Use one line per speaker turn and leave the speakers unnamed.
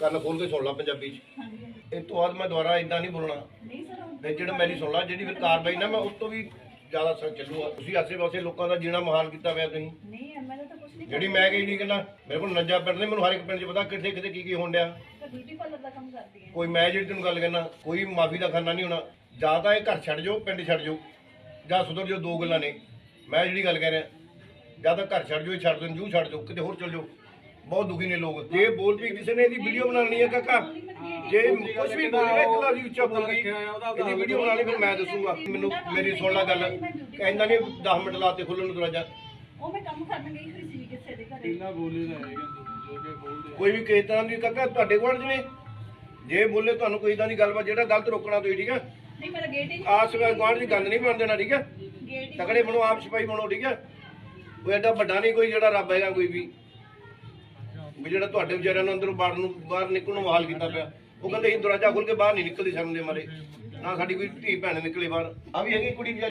ਕੰਨ ਖੋਲ ਕੇ ਸੁਣ ਲਾ ਪੰਜਾਬੀ ਚ। ਇਹ ਤੋਂ ਬਾਅਦ ਮੈਂ ਦੁਬਾਰਾ ਇਦਾਂ ਨਹੀਂ ਬੋਲਣਾ।
ਨਹੀਂ ਸਰ
ਜਿਹੜਾ ਮੇਰੀ ਸੁਣ ਲਾ ਜਿਹੜੀ ਫਿਰ ਕਾਰਵਾਈ ਨਾ ਮੈਂ ਉਸ ਤੋਂ ਵੀ ਜ਼ਿਆਦਾ ਸਰ ਚੱਲੂਗਾ। ਤੁਸੀਂ ਆਸੇ-ਪਾਸੇ ਲੋਕਾਂ ਦਾ ਜੀਣਾ ਮਹਾਨ ਕੀਤਾ ਹੋਇਆ ਤੁਸੀਂ।
ਨਹੀਂ ਐਮਐਲਏ ਤਾਂ ਕੁਝ ਨਹੀਂ
ਜਿਹੜੀ ਮੈਂ ਕਹੀ ਨਹੀਂ ਕਹਿੰਦਾ ਮੇਰੇ ਕੋਲ ਨੱਜਾ ਪਿੰਡ ਨੇ ਮੈਨੂੰ ਹਰ ਇੱਕ ਪਿੰਡ 'ਚ ਪਤਾ ਕਿੱਥੇ ਕਿੱਥੇ ਕੀ ਕੀ ਹੋਣ ਡਿਆ।
ਤਾਂ ਬਿਊਟੀ ਪਾਰਲਰ ਦਾ ਕੰਮ ਕਰਦੀ ਹੈ।
ਕੋਈ ਮੈਂ ਜਿਹੜੀ ਤੈਨੂੰ ਗੱਲ ਕਹਿਣਾ ਕੋਈ ਮਾਫੀ ਦਾ ਖਾਨਾ ਨਹੀਂ ਹੋਣਾ। ਜਾਂ ਤਾਂ ਇਹ ਘਰ ਛੱਡ ਜਾਓ ਪਿੰਡ ਛੱਡ ਜਾਓ ਜਾਂ ਸੁਧਰ ਜਾਓ ਦੋ ਗੱਲਾਂ ਨੇ। ਮੈਂ ਜਿਹੜੀ ਗੱਲ ਕਹਿ ਰਿਹਾ ਜਾਂ ਤਾਂ ਘਰ ਛੱਡ ਜਾਓ ਇਹ ਛੱਡ ਦਿਓ ਜੂ ਛੱਡ ਜਾਓ ਕਿਤੇ ਹੋਰ ਚਲ ਜਾਓ। ਬਹੁਤ ਦੁਖੀ ਨੇ ਲੋਕ। ਜੇ ਬੋਲ ਵੀ ਕਿਸੇ ਨੇ ਇਹਦੀ ਵੀਡੀਓ ਬਣਾਉਣੀ ਹੈ ਕਾਕਾ ਜੇ ਕੁਝ ਵੀ ਬੋਲੇਗਾ ਇੱਕ ਲਾਜੀ ਉੱਚਾ ਬੋਲ ਗਈ ਇਹਦੀ ਵੀਡੀਓ ਬਣਾਣੀ ਫਿਰ ਮੈਂ ਦੱਸੂਗਾ। ਮੈਨੂੰ ਮੇਰੀ ਸੁਣ ਲੈ ਗੱਲ। ਕਹਿੰਦਾ ਨਹੀਂ 10 ਮਿੰਟ ਲਾਤੇ ਖੁੱਲਣ ਨੂੰ ਦਰਵਾਜ਼ਾ।
ਉਹ ਮੈਂ ਕੰਮ ਕਰਨ ਗਈ ਹੋਈ ਸੀ ਕਿਸੇ ਦੇ ਘਰੇ।
ਕਿੰਨਾ ਬੋਲੇ ਦਾ ਹੈਗਾ ਜੋ ਕਿ ਬੋਲਦੇ
ਕੋਈ ਵੀ ਕਿਸੇ ਤਰ੍ਹਾਂ ਦੀ ਕਾਕਾ ਤੁਹਾਡੇ ਕੋਲ ਜਿਵੇਂ ਜੇ ਬੋਲੇ ਤੁਹਾਨੂੰ ਕੋਈ ਇਦਾਂ ਦੀ ਗੱਲਬਾਤ ਜਿਹੜਾ ਗਲਤ ਰੋਕਣਾ ਤੁਸੀਂ ਠੀਕ ਹੈ
ਨਹੀਂ ਮੇਰਾ ਗੇਟ ਹੀ
ਆਸ ਵਿੱਚ ਗਵਾਂਢ ਦੀ ਗੰਦ ਨਹੀਂ ਬਣ ਦੇਣਾ ਠੀਕ ਹੈ
ਗੇਟ ਹੀ
ਤਕੜੇ ਬਣੋ ਆਪ ਸਿਪਾਹੀ ਬਣੋ ਠੀਕ ਹੈ ਕੋਈ ਐਡਾ ਵੱਡਾ ਨਹੀਂ ਕੋਈ ਜਿਹੜਾ ਰੱਬ ਹੈਗਾ ਕੋਈ ਵੀ। ਵੀ ਜਿਹੜਾ ਤੁਹਾਡੇ ਵਿਚਾਰਿਆਂ ਨੂੰ ਅੰਦਰੋਂ ਬਾਹਰ ਨੂੰ ਬਾਹਰ ਨਿਕਲਣ ਨੂੰ ਹਾਲ ਕੀਤਾ ਪਿਆ। ਉਹ ਕਹਿੰਦੇ ਅਸੀਂ ਦਰਵਾਜ਼ਾ ਖੋਲ ਕੇ ਬਾਹਰ ਨਹੀਂ ਨਿਕਲਦੀ ਸ਼ਰਮ ਦੇ ਮਾਰੇ। ਨਾ ਸਾਡੀ ਕੋਈ ਧੀ ਭੈਣ ਨਿਕਲੇ ਬਾਹਰ। ਆ ਵੀ ਹੈਗੀ ਕੁੜੀ ਵਿਚਾਰੀ।